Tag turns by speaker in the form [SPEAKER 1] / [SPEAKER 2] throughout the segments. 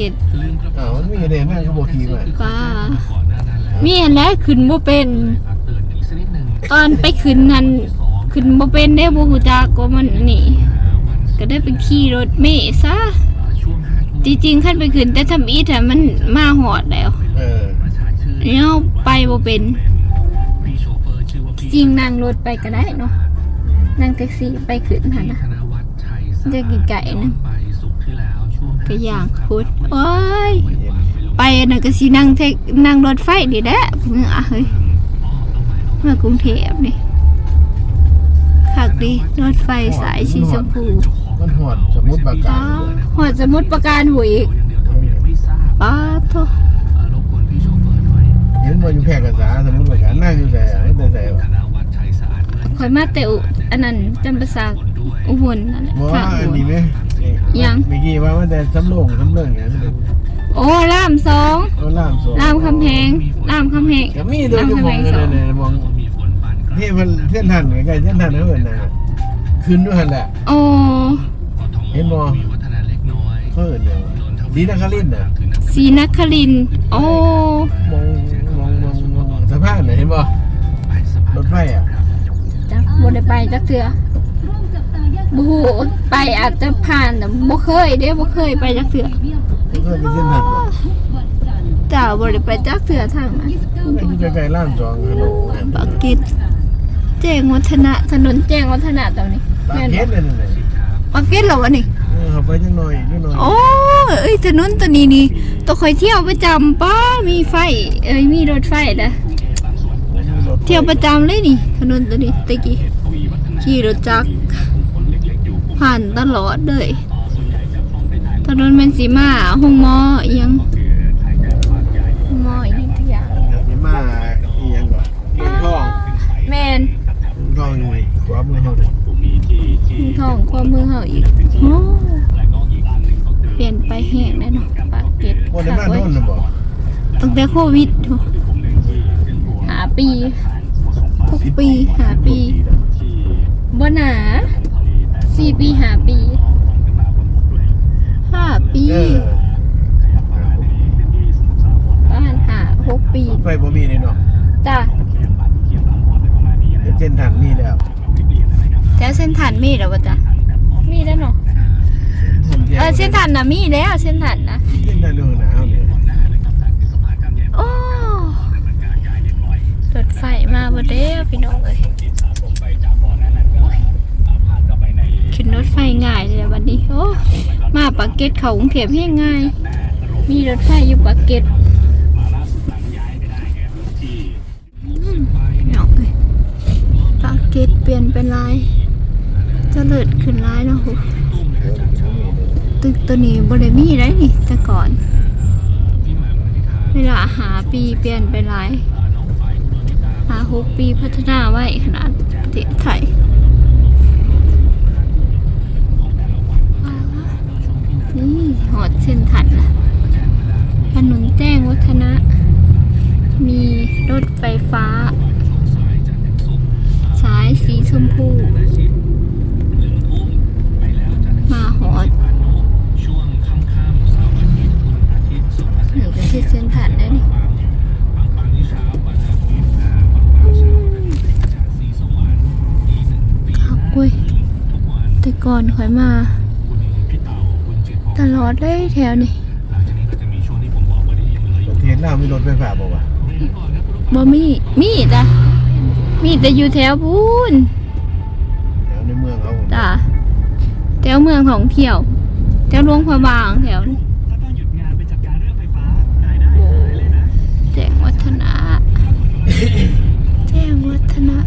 [SPEAKER 1] เกร็ด
[SPEAKER 2] อ้าวมันมีเดนนั่งก็บอกขี่มา
[SPEAKER 1] ป้ามีอันแล้วขึ้นบ่เป็น ตอนไปขึ้นนั้นขึ้นบ่เป็นได้บ่ฮู้จักว่ามันนี่ ก็ได้ไปขี่รถเมล์ซะจริงๆคันไปขึ้นแต่ทำอีทอะมันมาหอดแล้ว
[SPEAKER 2] เออ
[SPEAKER 1] แล้วไปบ่เป็นจริงนั่งรถไปก็ได้เนาะนั่งแท็กซี่ไปขึ้นหั่นนะจะกี่ไก่นะ ก็อย่างพุดโอ้ย ไปน่ะก็สินั่งเทคนั่งรถไฟดีแหละเมื่อเฮ้ยเมื่อกรุงเทพนี่คักดีรถไฟสายสีชมพู
[SPEAKER 2] มันหอดสมมุติปากกา
[SPEAKER 1] ป้าหอดสมุดประการหัวอีกป้าโท
[SPEAKER 2] เห็นว่าอยู่แพร่กษาสมมุติปากกานั่งอยู่แต่ไม่แต่แต่ว่า
[SPEAKER 1] คอยมาแต่อุอันนั้นจำปาสักอุบลนั่นแหละ
[SPEAKER 2] บอก
[SPEAKER 1] ข้า
[SPEAKER 2] ว่างอัน
[SPEAKER 1] หัว
[SPEAKER 2] นี้ไหม
[SPEAKER 1] ยัง
[SPEAKER 2] เมื่อกี้ว่ามันแต่สำโรงสำเริงอย่างนี้
[SPEAKER 1] โอ้ล่ามสอง
[SPEAKER 2] เอาล่ามโซ่
[SPEAKER 1] ล่ามคำแพงล่ามคำแพง
[SPEAKER 2] ก็มีโดยเฉพาะเลยเนี่ยมองที่มันเส้นทันใกล้ๆเส้นทันเขาเอินนะขึ้นด้วยหันแหละ
[SPEAKER 1] โอ้
[SPEAKER 2] เห็นบ่เขาเอินเนี่ยดีนักขลินน่ะ
[SPEAKER 1] สีนครินทร์โอ้
[SPEAKER 2] มองมองมองมองสะพานน่ะเห็นบ่รถไฟอะ
[SPEAKER 1] จักบ่ได้ไปจักเทื่อ บ่ฮู้ไปอาจจะผ่านแต่บ่เคยเด้บ่เคยไปจักเทื่อ
[SPEAKER 2] มันก็มีเส้นทันบ่
[SPEAKER 1] เจ้าบ่ได้ไปจักเทื่อทางนั้น
[SPEAKER 2] มันอยู่ใกล้ๆล่ามจองฮัลโหล
[SPEAKER 1] ปากเกร็ดแจ้งวัฒนะถนนแจ้งวัฒนะตรงนี้
[SPEAKER 2] ปาก
[SPEAKER 1] แม่น
[SPEAKER 2] เฮ็
[SPEAKER 1] บ่
[SPEAKER 2] ดเลยนั่นน่ะ
[SPEAKER 1] ปากเกร็ดเหรอวะนี่
[SPEAKER 2] เออเขาไปจังหน่อยจังหน่อย
[SPEAKER 1] โอ้เอ้ยถนนตัวนี้นี่ตัวคอยเที่ยวประจำป้ามีไฟ เอ้ยมีรถไฟนะเที่ยวประจำเลยนี่ถนนตัวนี้ตะกี้ขี่รถจักร ผ่านตลอดเลยถนนแมนสีมาห้องหมออิหยังห้องหมออีกทุกอย่าง
[SPEAKER 2] สิมาอีหยังก่อนเงินทอง
[SPEAKER 1] แมน
[SPEAKER 2] เงินทองอยู่นี่ขวามือเฮาเด้อ
[SPEAKER 1] ห้องทองความมือเฮาอีกโอ้เปลี่ยนไปแห้งแล้วเนาะปากเกร็ด
[SPEAKER 2] บ่ได้มาโน่นน่ะบ่
[SPEAKER 1] ตั้งแต่โควิดโถ่หาปีหกปีหาปีบ่หนา สี่ปีหาปีห้าปี
[SPEAKER 2] เออ
[SPEAKER 1] ประมาณหาหกปี
[SPEAKER 2] ไฟบ่มีเลยเนาะ
[SPEAKER 1] จ้ะ
[SPEAKER 2] เดี๋ยวเส้นทันมีแล้ว
[SPEAKER 1] แล้วเส้นฐานมีแล้วปะจ๊ะมีแล้วเนาะ
[SPEAKER 2] ผมแจ้ง
[SPEAKER 1] เออเส้นฐานนะมีแล้วเส้นฐานนะ
[SPEAKER 2] เส้นทันเรื่องหนาวเนี่ย
[SPEAKER 1] โอ้รถไฟมาบ่เด้อพี่น้องเอ้ยขึ้น รถไฟง่ายเลยวันนี้โอ้มาปากเกร็ดเขากรุงเทพให้ง่าย มีรถไฟอยู่ปากเกร็ดอืมพี่น้องเอ้ยปากเกร็ดเปลี่ยนเป็นลายเจะเลิศขึ้นลายเนาะตึกตัวนี้บ่ได้มีได้นี่แต่ก่อน เวลาหาปีเปลี่ยนไปหลายหาหกปีพัฒนาไว้ขนาดประเทศไทยว้าว นี่หอดเส้นถัดละถนนแจ้งวัฒนะ มีรถไฟฟ้า สายสีชมพู มาหอดนี่ก็ที่เส้นผ่านได้นี่ขับเว้ยแต่ก่อนข่อยมา ตลอดเลยแถวนี้
[SPEAKER 2] ประเทศลาวมีรถไฟฟ้าบ่วะ
[SPEAKER 1] บ่มีมีจ้ะมีแต่อยู่แถวพูน
[SPEAKER 2] แถวในเมืองเขา
[SPEAKER 1] จ้ะแถวเมืองของเที่ยว แถวหลวงพระบางแถวนี้แจ้งวัฒนะ แจ้งวัฒนะ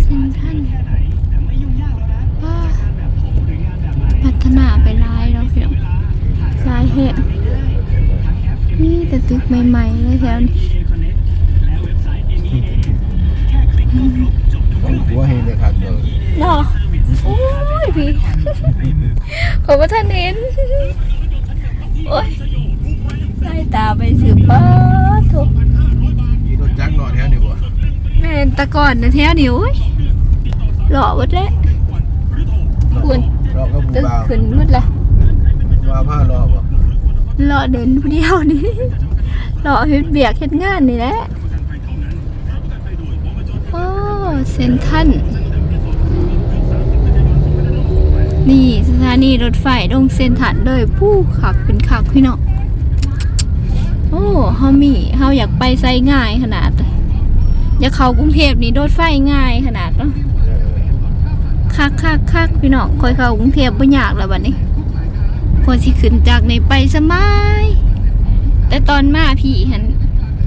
[SPEAKER 1] เส้นท่านว่าพัฒนาไปหลายแล้วเพียงหลายเหตุนี่แต่ตึก ใหม่ๆเลยแถวนี้
[SPEAKER 2] ต้องหัวเฮเลยครับเด้อ
[SPEAKER 1] เนาะโอ้ยพี่ขอว่าท่านเห็น โอ้ยไล่ตาไปสืบป้าทุก
[SPEAKER 2] มีรถจักรรอแถวนี่บ่
[SPEAKER 1] แม่นแตะก่อนนะแถวนี้โอ้ยหล่อวัดแล้วคุณ
[SPEAKER 2] รอกับผู้
[SPEAKER 1] ตึก
[SPEAKER 2] บ่าว
[SPEAKER 1] ขึ้นหมืดละ
[SPEAKER 2] ว่าผ้ารอบ่
[SPEAKER 1] รอเดินผู้เดียวนี่ รอเฮ็ดเบียกเฮ็ดงานนี่แหละโอ้เซนทันนี่สถานีรถไฟลงเซนทันเลยผู้ขักเป็นขักพี่เน้องโอ้เฮามีเฮาอยากไปไซง่ายขนาด อยากเข้ากรุงเทพนี่รถไฟง่ายขนาดเนาะคักคักคักพี่น้องคอยเข้ากรุงเทพบ่ยากแล้วบัดนี้คนสิขึ้นจากในไปสบาย แต่ตอนมาพี่หัน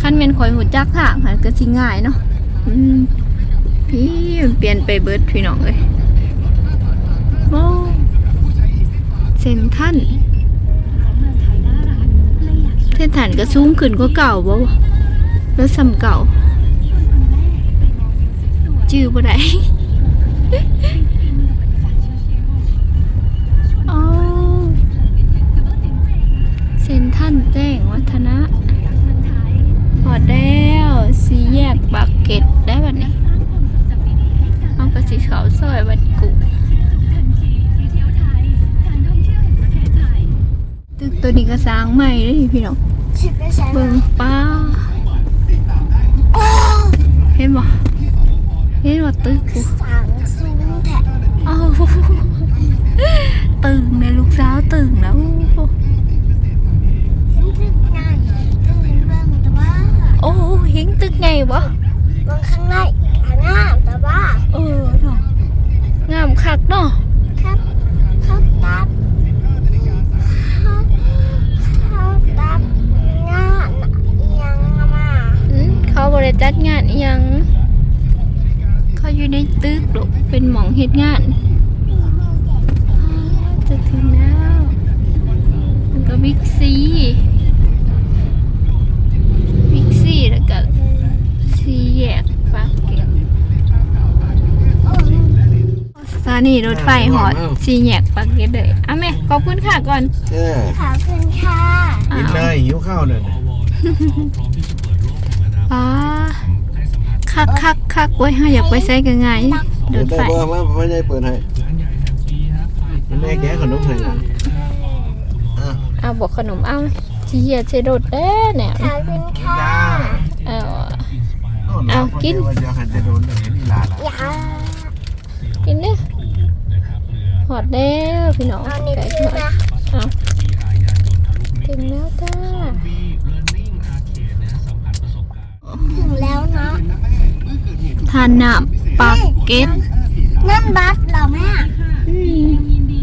[SPEAKER 1] คันแม่นคอยหูจักทางหันก็สิง่ายเนาะพี่เปลี่ยนไปเบิร์ดพี่น้องเอ้ยโอเซนทรันเส้นฐานก็สูงขึ้นกว่าเก่าบ่แล้วซ้ำเก่าจื้อบ่ได้ เซนแจ้งวัฒนะพอแล้วสีแยกปากเกร็ดได้บัดนี้เอากระสีขาวซอยบัดกุตึกตัวนี้ก็สร้างใหม่เลยพี่น้อง
[SPEAKER 3] ชิบไปใช้
[SPEAKER 1] เบิ่งป้าเห็นบ่เห็นว่าตึกกู
[SPEAKER 3] สังสูงแท้
[SPEAKER 1] ตึงในลูกสาวตึงแล้ว โอ้เห็นตึกไงวะ
[SPEAKER 3] เบิ่งข้างในหางามแต่ว่า
[SPEAKER 1] เออเนาะงามคักเนาะ
[SPEAKER 3] ครับเขาตับเขาเขาตับงานเอียงมา
[SPEAKER 1] อืมเขาบริจัดงานอิหยังเขาอยู่ในตึกหรอกเป็นหมองเฮ็ดงานอ้าวจะถึงแล้วมันก็บิ๊กซีบิ๊กซีแล้วก็ซีแยกปากเกร็ด
[SPEAKER 3] โอ้
[SPEAKER 1] สถา นีรถไฟหอดซีแยกปากเกร็ดเลยเอาไหมขอบคุณค่ะก่อน
[SPEAKER 2] เออ
[SPEAKER 3] ขอบคุณค่ะ
[SPEAKER 2] กินเลยหิวข้าวเลย
[SPEAKER 1] ป้าคักคักคักไว้ยเฮาอยากไปใช้กันไงร
[SPEAKER 2] เดี๋ยว
[SPEAKER 1] ถ
[SPEAKER 2] ได้
[SPEAKER 1] ไฟ
[SPEAKER 2] บ่มาพ่อใหญ่เปิดให้แม่แกะขนมให้นะอะ
[SPEAKER 1] เอาบอกขนมเอาซีเหยียดใช้รถเด้อเนี่ย
[SPEAKER 3] ขอบคุณค่ะ
[SPEAKER 2] จ้า
[SPEAKER 1] เอา
[SPEAKER 2] เอากินว่าจะหันจะโดนเห็นอีหลาล่ะ
[SPEAKER 3] อย่า
[SPEAKER 1] กินเด้อห อดแล้วพี่น้อง
[SPEAKER 3] เอานี่
[SPEAKER 1] ไก่
[SPEAKER 3] คื
[SPEAKER 1] ท
[SPEAKER 3] อ
[SPEAKER 1] อด
[SPEAKER 3] นะ
[SPEAKER 1] เอาถึงแล้วจ้า
[SPEAKER 3] ถึงแล้วเนาะ
[SPEAKER 1] ทานน้ำปากเก็ต
[SPEAKER 3] นั่นบัสเหรอแม่
[SPEAKER 1] อืม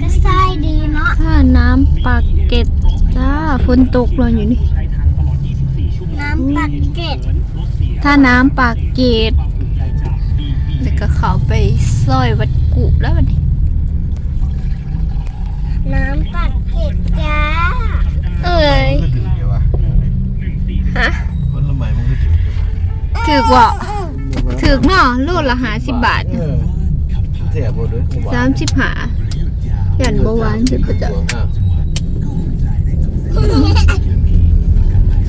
[SPEAKER 3] ก็ใช่ดีเนาะ
[SPEAKER 1] ทานน้ำปากเก็ตจ้าฝนตกเลยอยู่นี่
[SPEAKER 3] น้ำปักเกร็ด
[SPEAKER 1] ถ้าน้ำปากเกตแล้วก็เขาไปซอยวัดกุแล้วบัดนี้
[SPEAKER 3] น้ำปักเกร็ดจ้า
[SPEAKER 1] เอ้ย
[SPEAKER 2] มันก็ถึงเดี๋ยววะ
[SPEAKER 1] ฮะ
[SPEAKER 2] คนละใหม่มันก็ถึง
[SPEAKER 1] ถือกว่าถือกเนาะโลละหาสิบบาท
[SPEAKER 2] เออเสียบ่ด้วย
[SPEAKER 1] สามสิบหายันบหวานสุดประจัก
[SPEAKER 2] อะ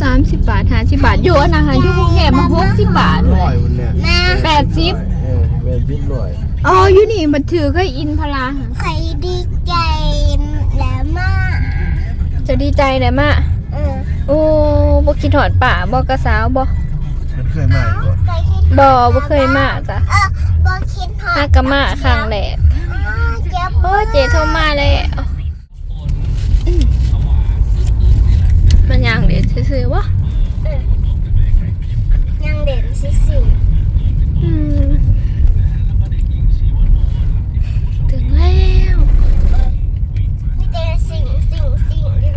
[SPEAKER 1] สามสิบบาทหาสิบบาทอยู่อันนะคะอยู่กรุงเทพมาหกสิบบาทเล
[SPEAKER 2] ร้อย
[SPEAKER 1] ย
[SPEAKER 2] วันเนี่ย
[SPEAKER 3] แม่
[SPEAKER 1] แปดสิบ
[SPEAKER 2] เออแปดสิบร้อย
[SPEAKER 1] อ๋ออยู่นี่มันถือก็อินพลา
[SPEAKER 3] ใครดีใจแล้วมาก
[SPEAKER 1] จะดีใจเลยมะ
[SPEAKER 3] เออ
[SPEAKER 1] โอ้บ่คิดหอดป่าบ่กระสาวบ่
[SPEAKER 2] มันเคยมาอยู่บ่
[SPEAKER 3] เคยคิด
[SPEAKER 1] บ่บ่เคยมาจ้ะ
[SPEAKER 3] เออบ่คิดหอ
[SPEAKER 1] หากะมาครั้งแรก
[SPEAKER 3] อ้าวเจ็บ
[SPEAKER 1] โอ้เจโทรมาแล้วอืมมันยังเด็ดซื่อๆวะ
[SPEAKER 3] ยังเด่นสิสิ
[SPEAKER 1] อืมถึงแล้ว
[SPEAKER 3] มีแต่สิ่งสิ่งสิ่งดี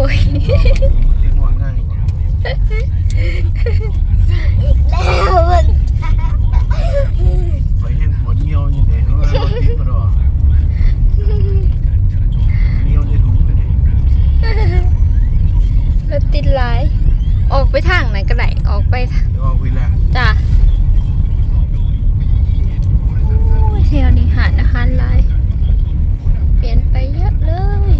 [SPEAKER 3] เนาะ
[SPEAKER 1] โอ้ย
[SPEAKER 2] เสียงว่าง่ายกว่า
[SPEAKER 3] อีกแล้วมัน
[SPEAKER 2] ไปเห็นหัวเหี่ยวอยู่เนี่ยเขาเลยรถติดมาดอกเหี่ยวในถุงเลยเนี่ย
[SPEAKER 1] รถติดหลาย ออกไปทางไหนก็ได้ออกไปทาง
[SPEAKER 2] เดี๋ยวเอาไปแล้ว
[SPEAKER 1] จ้ะโอ้ยเที่ยวนี้หาดอาหารหลาย เปลี่ยนไปเยอะเลย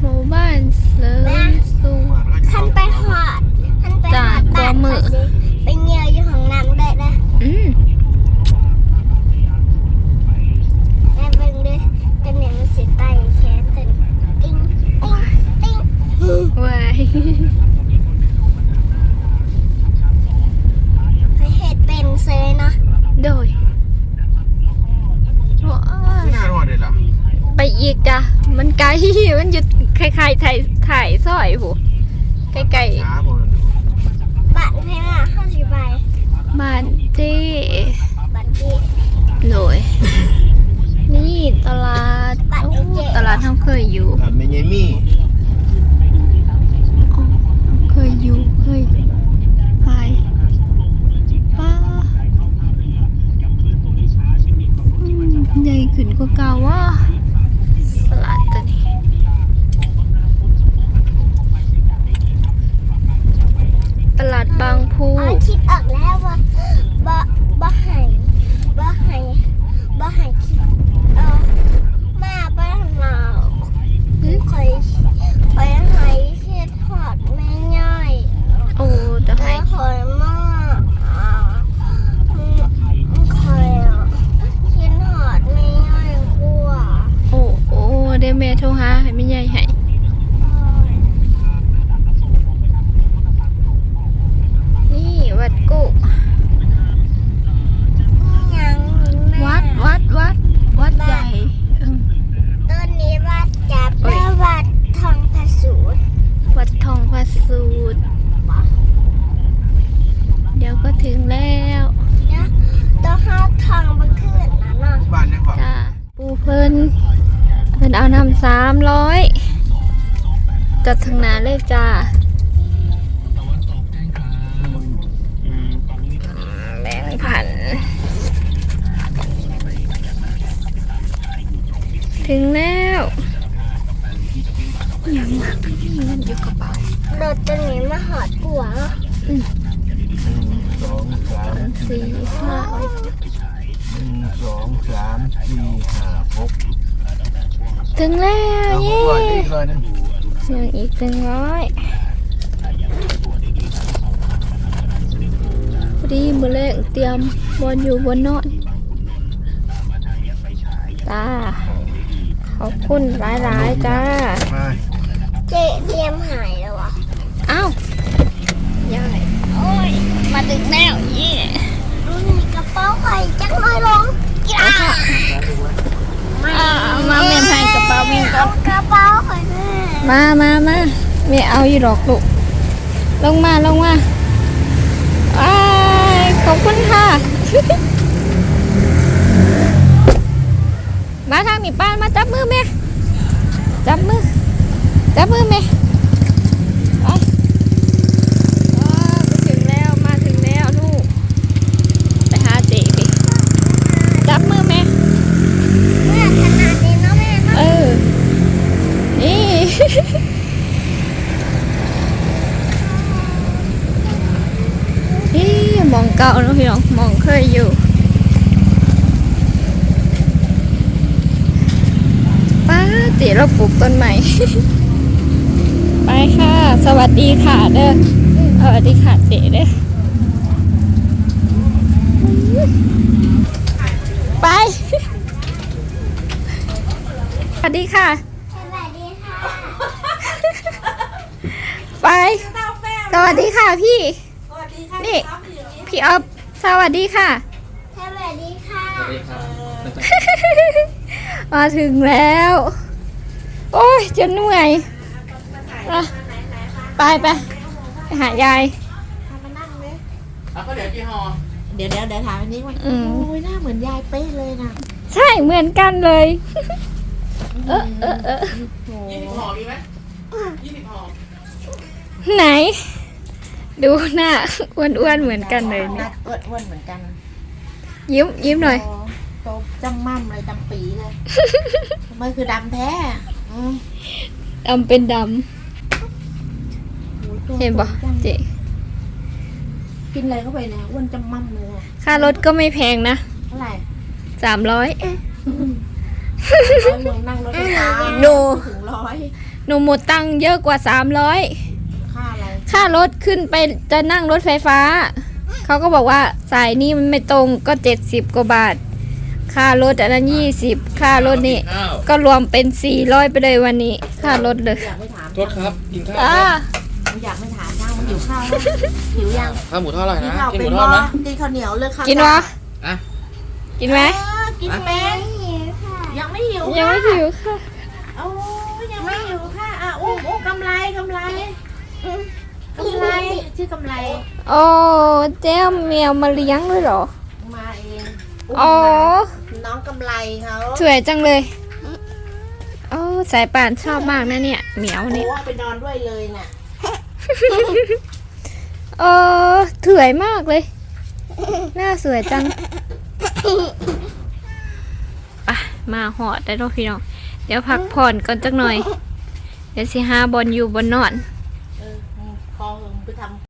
[SPEAKER 1] หมู่บ้านเสริมสูง
[SPEAKER 3] ท่านไปหอดท่านไปหอด
[SPEAKER 1] จ้ะ
[SPEAKER 3] บ้าน
[SPEAKER 1] กลัวมือ
[SPEAKER 3] เขาสิไปเงียวอยู่ห้องน้ำได้นะ
[SPEAKER 1] อืม
[SPEAKER 3] แม่เบิ่งเด้อกันเนี่ยมันสิไตแข
[SPEAKER 1] อีกจ้ะ มันไกล มันอยู่คล้ายๆถ่ายถ่ายซอย ผู้ใกล้
[SPEAKER 2] ช้าหมด
[SPEAKER 3] บัตรเพลงอะห้าสิบใบ
[SPEAKER 1] ๆบ้านเจ้
[SPEAKER 3] บัตรที่
[SPEAKER 1] โดยนี่ตลาดโอ้ตลาดท่าเคยอยู่
[SPEAKER 2] อะเมยมี่
[SPEAKER 1] อ๋อเคยอยู่เคยไปป้าอืมใหญ่ขึ้นกว่าเก่าว่าตลาดตัวนี้ ตลาดบางพู
[SPEAKER 3] อ๋อคิดออกแล้วว่า บ่บ่ให้บ่ให้บ่ให้คิดเออมาบ่มาคอยคอยให้คิดหอดไม่ง่าย
[SPEAKER 1] โอ้จะ
[SPEAKER 3] แต่
[SPEAKER 1] ให้
[SPEAKER 3] คอยมาอ่าคอยคิดหอดไม่ง่ายกว่า
[SPEAKER 1] โอ้โอ้เดี๋ยวแม่โทรหาให้ไม่ใหญ่ให้นี่วัดกุ
[SPEAKER 3] ยังแม่
[SPEAKER 1] วัดวัดวัดวัดใหญ่อืม
[SPEAKER 3] ต้นนี้วัดจับและวัดทองผสูตร
[SPEAKER 1] วัดทองพระสูตรเดี๋ยวก็ถึงแล้ว
[SPEAKER 3] นะต้องห้าทองมาขึ้นนะเนาะ
[SPEAKER 2] บ้านยังก่อน
[SPEAKER 1] จ้าปูเพิ่นเพิ่นเอานำสามร้อยจัดทางหนาเลยจ้าแบงค์พัน ถึงแล้วยังมากนี่เงินอยู่กระเป๋าร
[SPEAKER 3] ถตัวนี้มาหอดกัวเนาะ
[SPEAKER 2] หนึ่งสองสาม
[SPEAKER 1] สี่ห้า
[SPEAKER 2] หนึ่งสองสามสี่ห้าหก
[SPEAKER 1] ถึงแล้ว
[SPEAKER 2] เอาห
[SPEAKER 1] เย้
[SPEAKER 2] กร้อยอีกร้อยหนึง
[SPEAKER 1] ยังอีกหนึ่งร้อยพอดีมือแรกเตรียมบนอยู่บนนอนจ้า ขอบคุณหลายๆจ้า
[SPEAKER 2] มา
[SPEAKER 3] เจเตรียมหายแล้วอะ
[SPEAKER 1] อ้าวย่ายโอ้ย มาถึงแล้วเย่
[SPEAKER 3] รุ่นนี้กระเป๋าไข่จักน้อยลงกีฬา
[SPEAKER 1] อ่ามาเมนให้กระเป๋าวิ่งก่อน
[SPEAKER 3] กระเป๋าไข่แม่
[SPEAKER 1] มามามาไม่เอาอยู่หรอกลูกลงมาลงมาอ้ายขอบคุณค่ะ มาทางนี้ป้านมาจับมือแม่จับมือจับมือแม่ไปว้าวไปถึงแล้วมาถึงแล้วลูกไปหาเจ๊ดิจับมือแม่
[SPEAKER 3] เมื่อขนาดนี้เนาะแม่เนาะ
[SPEAKER 1] เออนี่นี่มองเก่าเนอะพี่น้องมองเคยอยู่ ป้า ตีเราปลูกต้นใหม่ ไปค่ะ สวัสดีค่ะเด้อสวัสดีค่ะเจ๊เด้อไป สวัสดีค่ะ
[SPEAKER 3] สวัสดีค่ะ
[SPEAKER 1] ไป สวัสดีค่ะพี่
[SPEAKER 4] สวัสดีค่ะ
[SPEAKER 1] นี่
[SPEAKER 4] ครับอยู่นี่
[SPEAKER 1] พี่ออฟสวัสดีค่ะ
[SPEAKER 3] สวัสดีค่ะ
[SPEAKER 1] มาถึงแล้ว โอ้ยจนเหนื่อยอะไปไปไปหายาย
[SPEAKER 3] มานั่งเลย
[SPEAKER 4] เอาก็เดี๋ยวกี่ห่อเดี๋ยวเดี๋ยวเดี๋ยวถามอันนี้ว่า
[SPEAKER 1] อืม
[SPEAKER 4] โอ้ยหน้าเหมือนยายเป๊ะเลยนะ
[SPEAKER 1] ใช่เหมือนกันเลย เออเออเออ
[SPEAKER 4] ยี่สิบห่อมีไหมยี่สิบห่อ
[SPEAKER 1] ไหน ดูหน้าอ้วนๆเหมือนกันเลย
[SPEAKER 4] ห
[SPEAKER 1] เนี่
[SPEAKER 4] น้ายอ้วนๆเหมือนกัน
[SPEAKER 1] ยิ้มยิ้มหน่อย
[SPEAKER 4] โตโตจำมั่มเลยจำปีเลย ทำไมคือดำแท้อืม
[SPEAKER 1] ดำเป็นด
[SPEAKER 4] โอ้ยตัวำ
[SPEAKER 1] เห็นปะ
[SPEAKER 4] จัง
[SPEAKER 1] เจ๊
[SPEAKER 4] กินอะไรเข้าไปเนี่ยอ้วนจำมั่มเลยอะ
[SPEAKER 1] ค่ารถก็ไม่แพงนะ
[SPEAKER 4] เท่าไหร่
[SPEAKER 1] สามร้อย
[SPEAKER 4] ร้อยรวมนั่งรถไฟฟ้า
[SPEAKER 1] โน
[SPEAKER 4] ถึงร้อย
[SPEAKER 1] หนูหมดตังค์เยอะกว่าสามร้อย
[SPEAKER 4] ค่าอะไร
[SPEAKER 1] ค่ารถขึ้นไปจะนั่งรถไฟฟ้า เขาก็บอกว่าสายนี้มันไม่ตรงก็เจ็ดสิบกว่าบาท ค่ารถอันนั้นยี่สิบค่ารถนี่
[SPEAKER 5] ข้าว
[SPEAKER 1] ก็รวมเป็นสี่ร้อยไปเลยวันนี้ ค่ารถเลย
[SPEAKER 4] อยากไม่ถาม
[SPEAKER 5] โทษครับกินข้าว
[SPEAKER 1] อ่า
[SPEAKER 5] ครับ
[SPEAKER 4] อยากไม่ถามช่างมันหิวข้าวแล้วหิวยัง
[SPEAKER 5] ข้าวหมูทอดอะไร
[SPEAKER 4] กิน
[SPEAKER 5] นะ
[SPEAKER 4] ข้าว
[SPEAKER 5] กินห
[SPEAKER 4] เป็
[SPEAKER 5] มู
[SPEAKER 4] น
[SPEAKER 5] ทอด
[SPEAKER 4] บ่
[SPEAKER 5] ไหม
[SPEAKER 4] กินข้าวเหนียวเลือกข้าว
[SPEAKER 1] กินวะ
[SPEAKER 5] อะ
[SPEAKER 1] กินไหม
[SPEAKER 4] เออกินเป็น
[SPEAKER 3] หิวค่ะ
[SPEAKER 4] ยังไม่หิวว
[SPEAKER 1] ยังไม่หิวค่ะ
[SPEAKER 4] โอ้ยังไม่หิวค่ะอะโอ้โอ้กำไรกำไรกำไรชื่อกำไร
[SPEAKER 1] โอ้เจ้าแมวมาเลี้ยงด้วยเหรอ
[SPEAKER 4] มาเอง
[SPEAKER 1] อ๋อ
[SPEAKER 4] น้องกำไรเขา
[SPEAKER 1] สวยจังเลยโอ้สายป่านชอบมากนะเนี่ย เหมียว
[SPEAKER 4] โอ้
[SPEAKER 1] เนี่ย
[SPEAKER 4] ไปนอนด้วยเลยน่ะ
[SPEAKER 1] เออสวยมากเลย หน้าสวยจังไปมาหอดได้แล้วพี่น้อง เดี๋ยวพักผ่อนก่อนจักหน่อย เดี๋ยวสิหาบอลอยู่บนนอน
[SPEAKER 4] เออพอไปทำ